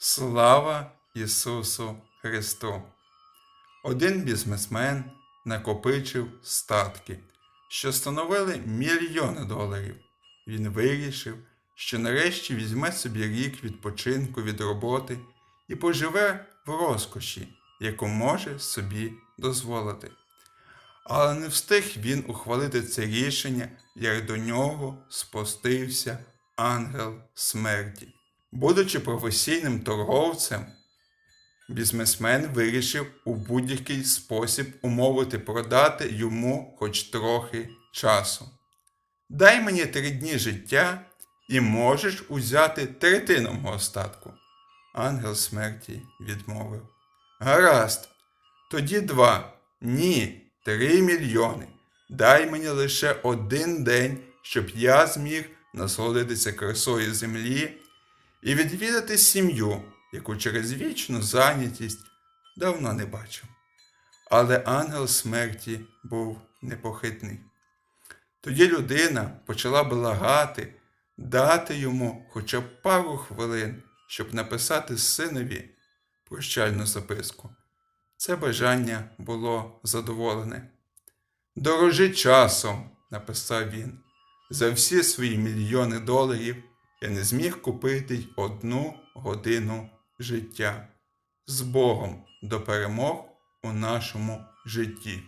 Слава Ісусу Христу! Один бізнесмен накопичив статки, що становили мільйони доларів. Він вирішив, що нарешті візьме собі рік відпочинку від роботи і поживе в розкоші, яку може собі дозволити. Але не встиг він ухвалити це рішення, як до нього спустився ангел смерті. Будучи професійним торговцем, бізнесмен вирішив у будь-який спосіб умовити продати йому хоч трохи часу. Дай мені три дні життя і можеш узяти третину мого статку. Ангел смерті відмовив. Гаразд, тоді два. Ні, три мільйони. Дай мені лише один день, щоб я зміг насолодитися красою землі і відвідати сім'ю, яку через вічну зайнятість давно не бачив. Але ангел смерті був непохитний. Тоді людина почала благати дати йому хоча б пару хвилин, щоб написати синові прощальну записку. Це бажання було задоволене. Дорожи часом, написав він, за всі свої мільйони доларів я не зміг купити й одну годину життя з Богом до перемог у нашому житті.